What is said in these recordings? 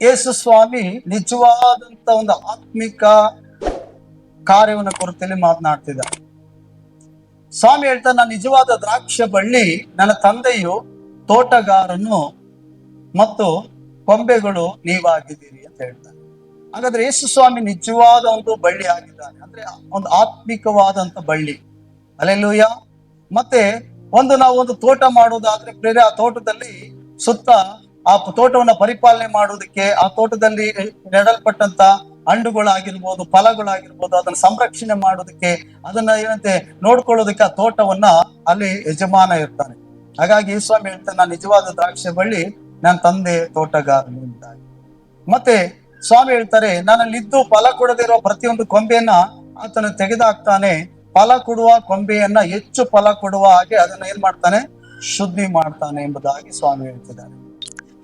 ಯೇಸು ಸ್ವಾಮಿ ನಿಜವಾದಂತ ಒಂದು ಆತ್ಮಿಕ ಕಾರ್ಯವನ್ನು ಕೊರತೆಯಲ್ಲಿ ಮಾತನಾಡ್ತಿದ್ದ. ಸ್ವಾಮಿ ಹೇಳ್ತಾ, ನನ್ನ ನಿಜವಾದ ದ್ರಾಕ್ಷ ಬಳ್ಳಿ ನನ್ನ ತಂದೆಯು ತೋಟಗಾರನು ಮತ್ತು ಕೊಂಬೆಗಳು ನೀವಾಗಿದ್ದೀರಿ ಅಂತ ಹೇಳ್ತಾರೆ ಹಾಗಾದ್ರೆ ಯೇಸು ಸ್ವಾಮಿ ನಿಜವಾದ ಒಂದು ಬಳ್ಳಿ ಆಗಿದ್ದಾನೆ ಅಂದ್ರೆ ಒಂದು ಆತ್ಮಿಕವಾದಂತ ಬಳ್ಳಿ. ಅಲ್ಲೆಲ್ಲೂಯ ಮತ್ತೆ ಒಂದು ನಾವು ಒಂದು ತೋಟ ಮಾಡುವುದಾದ್ರೆ ಬೇರೆ ಆ ತೋಟದಲ್ಲಿ ಸುತ್ತ ಆ ತೋಟವನ್ನ ಪರಿಪಾಲನೆ ಮಾಡುವುದಕ್ಕೆ, ಆ ತೋಟದಲ್ಲಿ ನೆಡಲ್ಪಟ್ಟಂತ ಹಣ್ಣುಗಳಾಗಿರ್ಬೋದು, ಫಲಗಳಾಗಿರ್ಬೋದು, ಅದನ್ನ ಸಂರಕ್ಷಣೆ ಮಾಡೋದಕ್ಕೆ ಅದನ್ನ ಏನಂತೆ ನೋಡ್ಕೊಳ್ಳೋದಕ್ಕೆ ಆ ತೋಟವನ್ನ ಅಲ್ಲಿ ಯಜಮಾನ ಇರ್ತಾನೆ. ಹಾಗಾಗಿ ಸ್ವಾಮಿ ಹೇಳ್ತಾನೆ, ನಾನು ನಿಜವಾದ ದ್ರಾಕ್ಷಿ ಬಳ್ಳಿ ನನ್ನ ತಂದೆ ತೋಟಗಾರನು ಇದ್ದಾನೆ ಮತ್ತೆ ಸ್ವಾಮಿ ಹೇಳ್ತಾರೆ ನನ್ನಲ್ಲಿದ್ದು ಫಲ ಕೊಡದಿರೋ ಪ್ರತಿಯೊಂದು ಕೊಂಬೆಯನ್ನ ಆತನ ತೆಗೆದಾಕ್ತಾನೆ. ಫಲ ಕೊಡುವ ಕೊಂಬೆಯನ್ನ ಹೆಚ್ಚು ಫಲ ಕೊಡುವ ಹಾಗೆ ಅದನ್ನ ಏನ್ ಮಾಡ್ತಾನೆ? ಶುದ್ಧಿ ಮಾಡ್ತಾನೆ ಎಂಬುದಾಗಿ ಸ್ವಾಮಿ ಹೇಳ್ತಿದ್ದಾರೆ.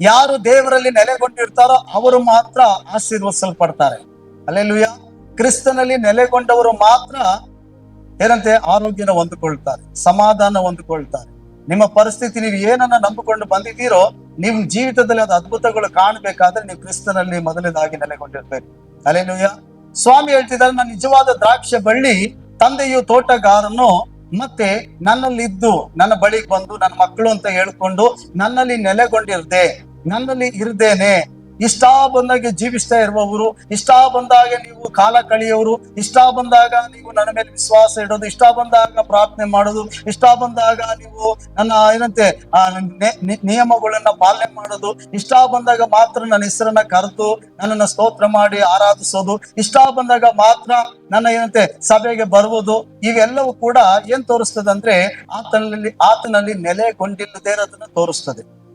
ಯಾರು ದೇವರಲ್ಲಿ ನೆಲೆಗೊಂಡಿರ್ತಾರೋ ಅವರು ಮಾತ್ರ ಆಶೀರ್ವಸಲ್ಪಡ್ತಾರೆ ಅಲ್ಲೆಲ್ಲುಯ್ಯ ಕ್ರಿಸ್ತನಲ್ಲಿ ನೆಲೆಗೊಂಡವರು ಮಾತ್ರ ಏನಂತೆ? ಆರೋಗ್ಯನ ಹೊಂದಿಕೊಳ್ತಾರೆ, ಸಮಾಧಾನ ಹೊಂದಿಕೊಳ್ತಾರೆ. ನಿಮ್ಮ ಪರಿಸ್ಥಿತಿ ನೀವು ಏನನ್ನ ನಂಬಿಕೊಂಡು ಬಂದಿದ್ದೀರೋ, ನಿಮ್ಮ ಜೀವಿತದಲ್ಲಿ ಅದು ಅದ್ಭುತಗಳು ಕಾಣಬೇಕಾದ್ರೆ ನೀವು ಕ್ರಿಸ್ತನಲ್ಲಿ ಮೊದಲನೇದಾಗಿ ನೆಲೆಗೊಂಡಿರ್ಬೇಕು. ಅಲ್ಲೇಲುಯ್ಯ. ಸ್ವಾಮಿ ಹೇಳ್ತಿದ್ದಾರೆ ನಾನು ನಿಜವಾದ ದ್ರಾಕ್ಷ ಬಳ್ಳಿ ತಂದೆಯು ತೋಟಗಾರನು ಮತ್ತೆ ನನ್ನಲ್ಲಿದ್ದು ನನ್ನ ಬಳಿಗೆ ಬಂದು ನನ್ನ ಮಕ್ಕಳು ಅಂತ ಹೇಳ್ಕೊಂಡು ನನ್ನಲ್ಲಿ ನೆಲೆಗೊಂಡಿರ್ದೆ ನನ್ನಲ್ಲಿ ಇರ್ದೇನೆ. ಇಷ್ಟ ಬಂದಾಗೆ ಜೀವಿಸ್ತಾ ಇರುವವರು ಇಷ್ಟ ಬಂದಾಗ ನೀವು ಕಾಲ ಕಳೆಯೋರು ಇಷ್ಟ ಬಂದಾಗ ನೀವು ನನ್ನ ಮೇಲೆ ವಿಶ್ವಾಸ ಇಡೋದು ಇಷ್ಟ ಬಂದಾಗ ಪ್ರಾರ್ಥನೆ ಮಾಡೋದು ಇಷ್ಟ ಬಂದಾಗ ನೀವು ನನ್ನ ಏನಂತೆ ನಿಯಮಗಳನ್ನ ಪಾಲನೆ ಮಾಡೋದು ಇಷ್ಟ ಬಂದಾಗ ಮಾತ್ರ ನನ್ನ ಹೆಸರನ್ನ ಕರೆದು ನನ್ನನ್ನ ಸ್ತೋತ್ರ ಮಾಡಿ ಆರಾಧಿಸೋದು ಇಷ್ಟ ಬಂದಾಗ ಮಾತ್ರ ನನ್ನ ಏನಂತೆ, ಸಭೆಗೆ ಬರುವುದು, ಇವೆಲ್ಲವೂ ಕೂಡ ಏನ್ ತೋರಿಸ್ತದೆ ಅಂದ್ರೆ ಆತನಲ್ಲಿ ಆತನಲ್ಲಿ ನೆಲೆಗೊಂಡಿಲ್ಲದೆ ಇರೋದನ್ನ ತೋರಿಸ್ತದೆ.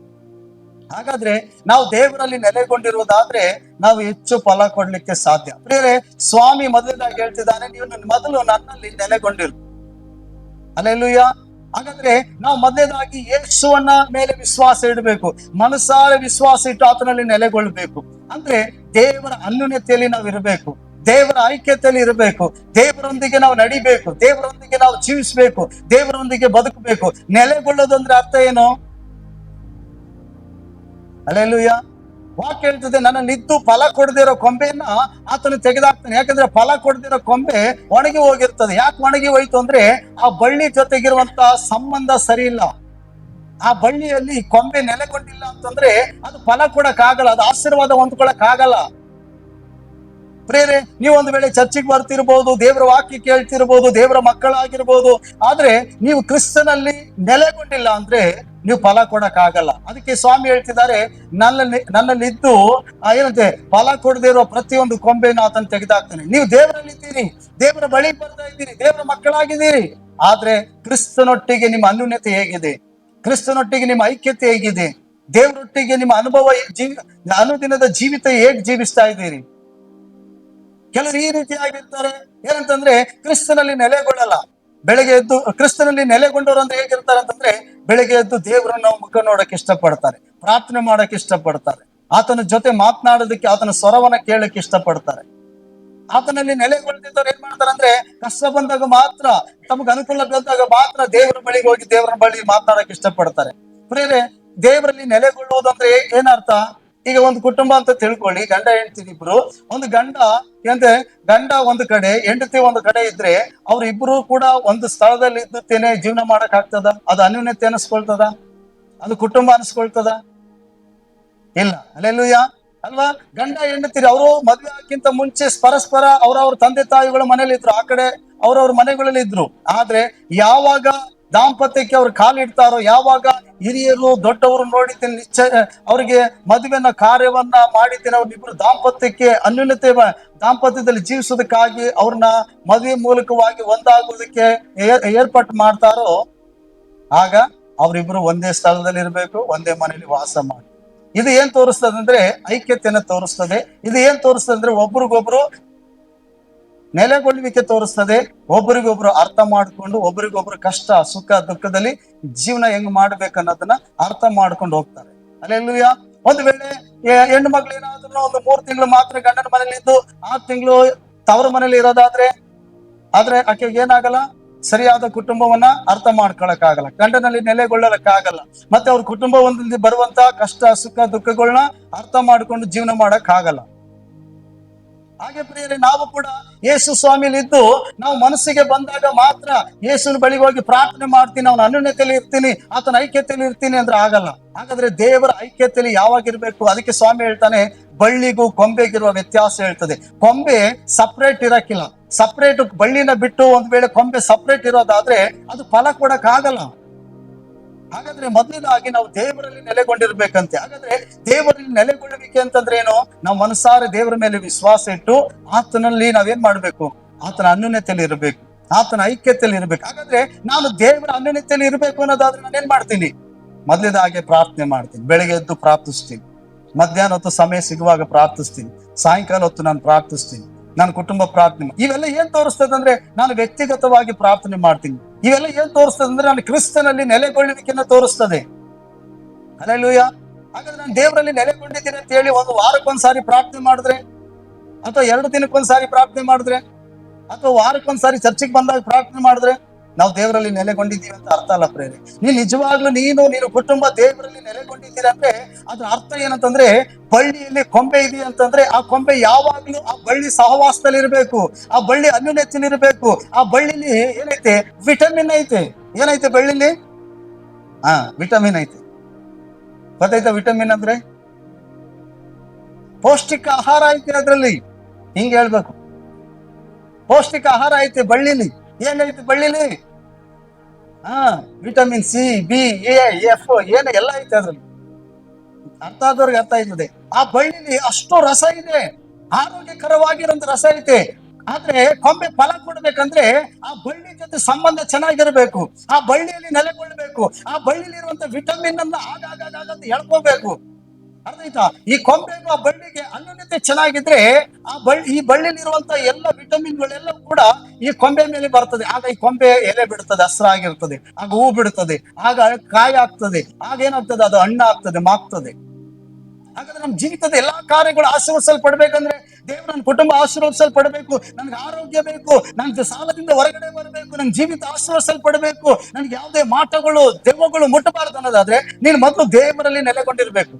ಹಾಗಾದ್ರೆ ನಾವು ದೇವರಲ್ಲಿ ನೆಲೆಗೊಂಡಿರುವುದಾದ್ರೆ ನಾವು ಹೆಚ್ಚು ಫಲ ಕೊಡ್ಲಿಕ್ಕೆ ಸಾಧ್ಯ. ಪ್ರಿಯರೇ, ಸ್ವಾಮಿ ಮೊದಲಾಗಿ ಹೇಳ್ತಿದ್ದಾನೆ, ನೀವು ಮೊದಲು ನನ್ನಲ್ಲಿ ನೆಲೆಗೊಂಡಿರು. ಅಲ್ಲೆಲ್ಲೂಯ್ಯ ಹಾಗಾದ್ರೆ ನಾವು ಮೊದಲೇದಾಗಿ ಯೇಸುವನ್ನ ಮೇಲೆ ವಿಶ್ವಾಸ ಇಡಬೇಕು. ಮನಸಾರ ವಿಶ್ವಾಸ ಇಟ್ಟು ಆತನಲ್ಲಿ ನೆಲೆಗೊಳ್ಬೇಕು. ಅಂದ್ರೆ ದೇವರ ಅನ್ಯೂನ್ಯತೆಯಲ್ಲಿ ನಾವು ಇರಬೇಕು. ದೇವರ ಐಕ್ಯತೆಯಲ್ಲಿ ಇರಬೇಕು. ದೇವರೊಂದಿಗೆ ನಾವು ನಡಿಬೇಕು. ದೇವರೊಂದಿಗೆ ನಾವು ಜೀವಿಸಬೇಕು. ದೇವರೊಂದಿಗೆ ಬದುಕಬೇಕು. ನೆಲೆಗೊಳ್ಳೋದಂದ್ರೆ ಅರ್ಥ ಏನು? ಅಲ್ಲೆಲ್ಲೂಯ್ಯ ವಾಕ್ಯ ಹೇಳ್ತದೆ ನಿದ್ದು ಫಲ ಕೊಡದಿರೋ ಕೊಂಬೆಯನ್ನ ಆತನು ತೆಗೆದಾಕ್ತಾನೆ. ಯಾಕಂದ್ರೆ ಫಲ ಕೊಡದಿರೋ ಕೊಂಬೆ ಒಣಗಿ ಹೋಗಿರ್ತದೆ. ಯಾಕೆ ಒಣಗಿ ಹೋಯ್ತು ಅಂದ್ರೆ, ಆ ಬಳ್ಳಿ ಜೊತೆಗಿರುವಂತ ಸಂಬಂಧ ಸರಿ ಇಲ್ಲ. ಆ ಬಳ್ಳಿಯಲ್ಲಿ ಕೊಂಬೆ ನೆಲೆಗೊಂಡಿಲ್ಲ ಅಂತಂದ್ರೆ, ಅದು ಫಲ ಕೊಡಕ್ ಆಗಲ್ಲ ಅದು ಆಶೀರ್ವಾದ ಹೊಂದ್ಕೊಳಕ್ ಆಗಲ್ಲ ಪ್ರೇರೆ ನೀವು ಒಂದು ವೇಳೆ ಚರ್ಚಿಗೆ ಬರ್ತಿರ್ಬೋದು, ದೇವರ ವಾಕ್ಯ ಕೇಳ್ತಿರ್ಬೋದು, ದೇವರ ಮಕ್ಕಳಾಗಿರ್ಬೋದು, ಆದ್ರೆ ನೀವು ಕ್ರಿಸ್ತನಲ್ಲಿ ನೆಲೆಗೊಂಡಿಲ್ಲ ಅಂದ್ರೆ ನೀವು ಫಲ ಕೊಡಕ್ ಆಗಲ್ಲ ಅದಕ್ಕೆ ಸ್ವಾಮಿ ಹೇಳ್ತಿದ್ದಾರೆ ನನ್ನಲ್ಲಿ ನನ್ನಲ್ಲಿದ್ದು ಏನಂತೆ, ಫಲ ಕೊಡದೇ ಇರೋ ಪ್ರತಿಯೊಂದು ಕೊಂಬೆಯನ್ನು ಆತನ ತೆಗೆದಾಕ್ತಾನೆ. ನೀವು ದೇವರಲ್ಲಿದ್ದೀರಿ, ದೇವರ ಬಳಿ ಬರ್ತಾ ಇದ್ದೀರಿ, ದೇವರ ಮಕ್ಕಳಾಗಿದ್ದೀರಿ. ಆದ್ರೆ ಕ್ರಿಸ್ತನೊಟ್ಟಿಗೆ ನಿಮ್ಮ ಅನ್ಯೂನ್ಯತೆ ಹೇಗಿದೆ? ಕ್ರಿಸ್ತನೊಟ್ಟಿಗೆ ನಿಮ್ಮ ಐಕ್ಯತೆ ಹೇಗಿದೆ? ದೇವರೊಟ್ಟಿಗೆ ನಿಮ್ಮ ಅನುಭವ ಜೀವಿ ಅನುದಿನದ ಜೀವಿತ ಹೇಗ್ ಜೀವಿಸ್ತಾ ಇದ್ದೀರಿ? ಕೆಲವರು ಈ ರೀತಿ ಆಗಿರ್ತಾರೆ ಏನಂತಂದ್ರೆ, ಕ್ರಿಸ್ತನಲ್ಲಿ ನೆಲೆಗೊಳ್ಳಲ್ಲ. ಬೆಳಗ್ಗೆ ಎದ್ದು ಕ್ರಿಸ್ತನಲ್ಲಿ ನೆಲೆಗೊಂಡವರು ಅಂದ್ರೆ ಹೇಗಿರ್ತಾರೆ ಅಂತಂದ್ರೆ, ಬೆಳಗ್ಗೆ ಎದ್ದು ದೇವರನ್ನ ಮುಖ ನೋಡಕ್ಕೆ ಇಷ್ಟಪಡ್ತಾರೆ, ಪ್ರಾರ್ಥನೆ ಮಾಡಕ್ಕೆ ಇಷ್ಟಪಡ್ತಾರೆ. ಆತನ ಜೊತೆ ಮಾತನಾಡೋದಕ್ಕೆ, ಆತನ ಸ್ವರವನ್ನ ಕೇಳಕ್ಕೆ ಇಷ್ಟಪಡ್ತಾರೆ. ಆತನಲ್ಲಿ ನೆಲೆಗೊಳ್ತಿದ್ದವ್ರು ಏನ್ ಮಾಡ್ತಾರೆ ಅಂದ್ರೆ ಕಷ್ಟ ಬಂದಾಗ ಮಾತ್ರ, ತಮಗೆ ಅನುಕೂಲ ಬಂದಾಗ ಮಾತ್ರ ದೇವರ ಬಳಿಗೆ ಹೋಗಿ ದೇವರ ಬಳಿ ಮಾತನಾಡಕ್ಕೆ ಇಷ್ಟಪಡ್ತಾರೆ. ಪ್ರೇರೆ ದೇವರಲ್ಲಿ ನೆಲೆಗೊಳ್ಳುವುದು ಅಂದ್ರೆ ಏನರ್ಥ? ಈಗ ಒಂದು ಕುಟುಂಬ ಅಂತ ತಿಳ್ಕೊಳ್ಳಿ, ಗಂಡ, ಹೆಂಡತಿ ಇಬ್ರು. ಒಂದು ಗಂಡ ಅಂದ್ರೆ ಗಂಡ ಒಂದು ಕಡೆ, ಹೆಂಡತಿ ಒಂದು ಕಡೆ ಇದ್ರೆ ಅವ್ರ ಇಬ್ರು ಕೂಡ ಒಂದು ಸ್ಥಳದಲ್ಲಿ ಇದ್ದುತ್ತೇನೆ ಜೀವನ ಮಾಡಕ್ ಆಗ್ತದ? ಅದು ಅನ್ಯೂನ್ಯತೆ ಅನಿಸ್ಕೊಳ್ತದ? ಅದು ಕುಟುಂಬ ಅನಿಸ್ಕೊಳ್ತದ? ಇಲ್ಲ. ಅಲ್ಲೆಲ್ಲೂಯ್ಯ. ಅಲ್ವಾ? ಗಂಡ ಹೆಂಡತಿರಿ ಅವರು ಮದ್ವೆ ಮುಂಚೆ ಪರಸ್ಪರ ಅವ್ರವ್ರ ತಂದೆ, ತಾಯಿಗಳ ಮನೇಲಿ ಇದ್ರು. ಆ ಕಡೆ ಅವ್ರವ್ರ ಮನೆಗಳಲ್ಲಿ ಇದ್ರು. ಆದ್ರೆ ಯಾವಾಗ ದಾಂಪತ್ಯಕ್ಕೆ ಅವ್ರು ಕಾಲಿಡ್ತಾರೋ, ಯಾವಾಗ ಹಿರಿಯರು ದೊಡ್ಡವರು ನೋಡಿದ್ದೇನೆ ನಿಶ್ಚಯ ಅವರಿಗೆ ಮದುವೆನ ಕಾರ್ಯವನ್ನ ಮಾಡಿದ್ದೇನೆ. ಅವ್ರಿಬ್ರು ದಾಂಪತ್ಯಕ್ಕೆ ಅನ್ಯೂನ್ಯತೆ ದಾಂಪತ್ಯದಲ್ಲಿ ಜೀವಿಸೋದಕ್ಕಾಗಿ ಅವ್ರನ್ನ ಮದುವೆ ಮೂಲಕವಾಗಿ ಒಂದಾಗುವುದಕ್ಕೆ ಏರ್- ಏರ್ಪಾಟ್ ಮಾಡ್ತಾರೋ, ಆಗ ಅವರಿಬ್ರು ಒಂದೇ ಸ್ಥಳದಲ್ಲಿ ಇರಬೇಕು ಒಂದೇ ಮನೆಯಲ್ಲಿ ವಾಸ ಮಾಡಿ. ಇದು ಏನ್ ತೋರಿಸ್ತದೆ ಅಂದ್ರೆ ಐಕ್ಯತೆಯನ್ನ ತೋರಿಸ್ತದೆ. ಇದು ಏನ್ ತೋರಿಸ್ತದೆ ಅಂದ್ರೆ ಒಬ್ರಿಗೊಬ್ರು ನೆಲೆಗೊಳ್ಳುವಿಕೆ ತೋರಿಸ್ತದೆ. ಒಬ್ಬರಿಗೊಬ್ರು ಅರ್ಥ ಮಾಡ್ಕೊಂಡು, ಒಬ್ಬರಿಗೊಬ್ರು ಕಷ್ಟ, ಸುಖ, ದುಃಖದಲ್ಲಿ ಜೀವನ ಹೆಂಗ್ ಮಾಡ್ಬೇಕು ಅನ್ನೋದನ್ನ ಅರ್ಥ ಮಾಡ್ಕೊಂಡು ಹೋಗ್ತಾರೆ. ಅಲ್ಲೆಲ್ಲೂಯ ಒಂದು ವೇಳೆ ಹೆಣ್ಣು ಮಕ್ಳು ಏನಾದ್ರು ಒಂದು ಮೂರ್ ತಿಂಗಳು ಮಾತ್ರ ಗಂಡನ ಮನೇಲಿ ಇದ್ದು ಆ ತಿಂಗಳು ತವರ ಮನೇಲಿ ಇರೋದಾದ್ರೆ, ಆದ್ರೆ ಆಕೆಗೆ ಏನಾಗಲ್ಲ? ಸರಿಯಾದ ಕುಟುಂಬವನ್ನ ಅರ್ಥ ಮಾಡ್ಕೊಳಕ್ಕಾಗಲ್ಲ. ಗಂಡನಲ್ಲಿ ನೆಲೆಗೊಳ್ಳಲಕ್ಕಾಗಲ್ಲ ಮತ್ತೆ ಅವ್ರ ಕುಟುಂಬ ಒಂದಲ್ಲಿ ಬರುವಂತ ಕಷ್ಟ, ಸುಖ ದುಃಖಗಳನ್ನ ಅರ್ಥ ಮಾಡ್ಕೊಂಡು ಜೀವನ ಮಾಡಕ್ ಆಗಲ್ಲ ಹಾಗೆ ಪ್ರಿಯರೇ, ನಾವು ಕೂಡ ಯೇಸು ಸ್ವಾಮಿಲಿ ಇದ್ದು ನಾವು ಮನಸ್ಸಿಗೆ ಬಂದಾಗ ಮಾತ್ರ ಯೇಸುನ ಬಳಿ ಹೋಗಿ ಪ್ರಾರ್ಥನೆ ಮಾಡ್ತೀನಿ, ಅವನ ಅನ್ಯೂನ್ಯತೆಯಲ್ಲಿ ಇರ್ತೀನಿ, ಆತನ ಐಕ್ಯತೆಯಲ್ಲಿ ಇರ್ತೀನಿ ಅಂದ್ರೆ ಆಗಲ್ಲ. ಹಾಗಾದ್ರೆ ದೇವರ ಐಕ್ಯತೆಯಲ್ಲಿ ಯಾವಾಗಿರ್ಬೇಕು? ಅದಕ್ಕೆ ಸ್ವಾಮಿ ಹೇಳ್ತಾನೆ, ಬಳ್ಳಿಗೂ ಕೊಂಬೆಗಿರುವ ವ್ಯತ್ಯಾಸ ಹೇಳ್ತದೆ. ಕೊಂಬೆ ಸಪ್ರೇಟ್ ಇರಕ್ಕಿಲ್ಲ. ಸಪ್ರೇಟ್ ಬಳ್ಳಿನ ಬಿಟ್ಟು ಒಂದ್ ವೇಳೆ ಕೊಂಬೆ ಸಪ್ರೇಟ್ ಇರೋದಾದ್ರೆ ಅದು ಫಲ ಕೊಡಕ್ ಆಗಲ್ಲ ಹಾಗಾದ್ರೆ ಮೊದಲನೇದಾಗಿ ನಾವು ದೇವರಲ್ಲಿ ನೆಲೆಗೊಂಡಿರ್ಬೇಕಂತೆ. ಹಾಗಾದ್ರೆ ದೇವರಲ್ಲಿ ನೆಲೆಗೊಳ್ಳುವಿಕೆ ಅಂತಂದ್ರೆ ಏನು? ನಾವು ಮನಸಾರೆ ದೇವರ ಮೇಲೆ ವಿಶ್ವಾಸ ಇಟ್ಟು ಆತನಲ್ಲಿ ನಾವೇನ್ ಮಾಡ್ಬೇಕು? ಆತನ ಅನ್ಯೂನ್ಯತೆಯಲ್ಲಿ ಇರಬೇಕು. ಆತನ ಐಕ್ಯತೆಯಲ್ಲಿ ಇರಬೇಕು. ಹಾಗಾದ್ರೆ ನಾನು ದೇವರ ಅನ್ಯೂನ್ಯತೆಯಲ್ಲಿ ಇರಬೇಕು ಅನ್ನೋದಾದ್ರೆ ನಾನು ಏನ್ ಮಾಡ್ತೀನಿ? ಮೊದಲನೇದಾಗೆ ಪ್ರಾರ್ಥನೆ ಮಾಡ್ತೀನಿ. ಬೆಳಗ್ಗೆ ಎದ್ದು ಪ್ರಾರ್ಥಿಸ್ತೀನಿ. ಮಧ್ಯಾಹ್ನ ಹೊತ್ತು ಸಮಯ ಸಿಗುವಾಗ ಪ್ರಾರ್ಥಿಸ್ತೀನಿ. ಸಾಯಂಕಾಲ ಹೊತ್ತು ನಾನು ಪ್ರಾರ್ಥಿಸ್ತೀನಿ. ನನ್ನ ಕುಟುಂಬ ಪ್ರಾರ್ಥನೆ ಇವೆಲ್ಲ ಏನ್ ತೋರಿಸ್ತದೆ ಅಂದ್ರೆ ನಾನು ವ್ಯಕ್ತಿಗತವಾಗಿ ಪ್ರಾರ್ಥನೆ ಮಾಡ್ತೀನಿ. ಇವೆಲ್ಲ ಏನ್ ತೋರಿಸ್ತದೆ ಅಂದ್ರೆ ನಾನು ಕ್ರಿಸ್ತನಲ್ಲಿ ನೆಲೆಗೊಳ್ಳುವಿಕೆಯನ್ನು ತೋರಿಸ್ತದೆ. ಅಲ್ಲೂಯ ಹಾಗಾದ್ರೆ ನಾನು ದೇವರಲ್ಲಿ ನೆಲೆಗೊಂಡಿದ್ದೀನಿ ಅಂತ ಹೇಳಿ ಒಂದು ವಾರಕ್ಕೊಂದ್ಸಾರಿ ಪ್ರಾರ್ಥನೆ ಮಾಡಿದ್ರೆ, ಅಥವಾ ಎರಡು ದಿನಕ್ಕೊಂದ್ಸಾರಿ ಪ್ರಾರ್ಥನೆ ಮಾಡಿದ್ರೆ, ಅಥವಾ ವಾರಕ್ಕೊಂದ್ಸಾರಿ ಚರ್ಚಿಗೆ ಬಂದಾಗ ಪ್ರಾರ್ಥನೆ ಮಾಡಿದ್ರೆ ನಾವು ದೇವರಲ್ಲಿ ನೆಲೆಗೊಂಡಿದ್ದೀವಿ ಅಂತ ಅರ್ಥ ಅಲ್ಲ ಪ್ರೇರೆ. ನೀನ್ ನಿಜವಾಗ್ಲೂ ನೀನು ನೀನು ಕುಟುಂಬ ದೇವರಲ್ಲಿ ನೆಲೆಗೊಂಡಿದ್ದೀರ ಅಂದ್ರೆ ಅದ್ರ ಅರ್ಥ ಏನಂತಂದ್ರೆ ಬಳ್ಳಿಯಲ್ಲಿ ಕೊಂಬೆ ಇದೆ ಅಂತಂದ್ರೆ ಆ ಕೊಂಬೆ ಯಾವಾಗ್ಲೂ ಆ ಬಳ್ಳಿ ಸಹವಾಸದಲ್ಲಿ ಇರಬೇಕು ಆ ಬಳ್ಳಿ ಅನ್ಯೋನ್ಯತೆಯಲ್ಲಿ ಇರಬೇಕು ಆ ಬಳ್ಳಿಲಿ ಏನೈತೆ? ವಿಟಮಿನ್ ಐತೆ. ಏನೈತೆ ಬಳ್ಳಿಲಿ? ಹಾ ವಿಟಮಿನ್ ಐತೆ. ಗೊತ್ತಾಯ್ತಾ ವಿಟಮಿನ್ ಅಂದ್ರೆ? ಪೌಷ್ಟಿಕ ಆಹಾರ ಐತೆ ಅದರಲ್ಲಿ. ಹಿಂಗೆ ಹೇಳ್ಬೇಕು. ಪೌಷ್ಟಿಕ ಆಹಾರ ಐತೆ ಬಳ್ಳಿಲಿ. ಏನೈತೆ ಬಳ್ಳಿಲಿ? ಹಾ, vitamin C, B, A F, ಏನು ಎಲ್ಲ ಐತೆ ಅದ್ರಲ್ಲಿ. ಅರ್ಥ ಆದವ್ರಿಗೆ ಅರ್ಥ ಆಯ್ತದೆ. ಆ ಬಳ್ಳಿಲಿ ಅಷ್ಟು ರಸ ಇದೆ. ಆರೋಗ್ಯಕರವಾಗಿರೋಂಥ ರಸ ಐತೆ. ಆದ್ರೆ ಕೊಂಬೆ ಫಲ ಕೊಡ್ಬೇಕಂದ್ರೆ ಆ ಬಳ್ಳಿ ಜೊತೆ ಸಂಬಂಧ ಚೆನ್ನಾಗಿರ್ಬೇಕು. ಆ ಬಳ್ಳಿಯಲ್ಲಿ ನೆಲೆಗೊಳ್ಬೇಕು. ಆ ಬಳ್ಳಿಲಿರುವಂತ ವಿಟಮಿನ್ ಅನ್ನ ಆಗಾಗ ಎಳ್ಕೋಬೇಕು. ಅರ್ಥ ಆಯ್ತಾ? ಈ ಕೊಂಬೆ ಆ ಬಳ್ಳಿಗೆ ಅನ್ಯೋನ್ಯತೆ ಚೆನ್ನಾಗಿದ್ರೆ ಆ ಬಳ್ಳಿ, ಈ ಬಳ್ಳಿಲಿರುವಂತ ಎಲ್ಲ ವಿಟಮಿನ್ಗಳೆಲ್ಲವೂ ಕೂಡ ಈ ಕೊಂಬೆ ಮೇಲೆ ಬರ್ತದೆ. ಆಗ ಈ ಕೊಂಬೆ ಎಲೆ ಬಿಡುತ್ತದೆ ಹಸ್ರಾಗಿರ್ತದೆ ಆಗ ಹೂ ಬಿಡುತ್ತದೆ ಆಗ ಕಾಯಿ ಆಗ್ತದೆ, ಆಗ ಏನಾಗ್ತದೆ ಅದು ಹಣ್ಣ ಆಗ್ತದೆ, ಮಾಗ್ತದೆ. ಹಾಗಾದ್ರೆ ನಮ್ಮ ಜೀವಿತದ ಎಲ್ಲಾ ಕಾರ್ಯಗಳು ಆಶೀರ್ವದಿಸಲ್ಪಡ್ಬೇಕಂದ್ರೆ ದೇವ್ರ ನನ್ನ ಕುಟುಂಬ ಆಶೀರ್ವದಿಸಲ್ಪಡಬೇಕು, ನನಗೆ ಆರೋಗ್ಯ ಬೇಕು, ನನ್ಗೆ ಸಾಲದಿಂದ ಹೊರಗಡೆ ಬರಬೇಕು ನನ್ ಜೀವಿತ ಆಶೀರ್ವದಿಸಲ್ಪಡಬೇಕು, ನನ್ಗೆ ಯಾವುದೇ ಮಾಟಗಳು, ದೆವ್ವಗಳು ಮುಟ್ಟಬಾರದು ಅನ್ನೋದಾದ್ರೆ ನೀನು ಮೊದಲು ದೇವರಲ್ಲಿ ನೆಲೆಗೊಂಡಿರ್ಬೇಕು.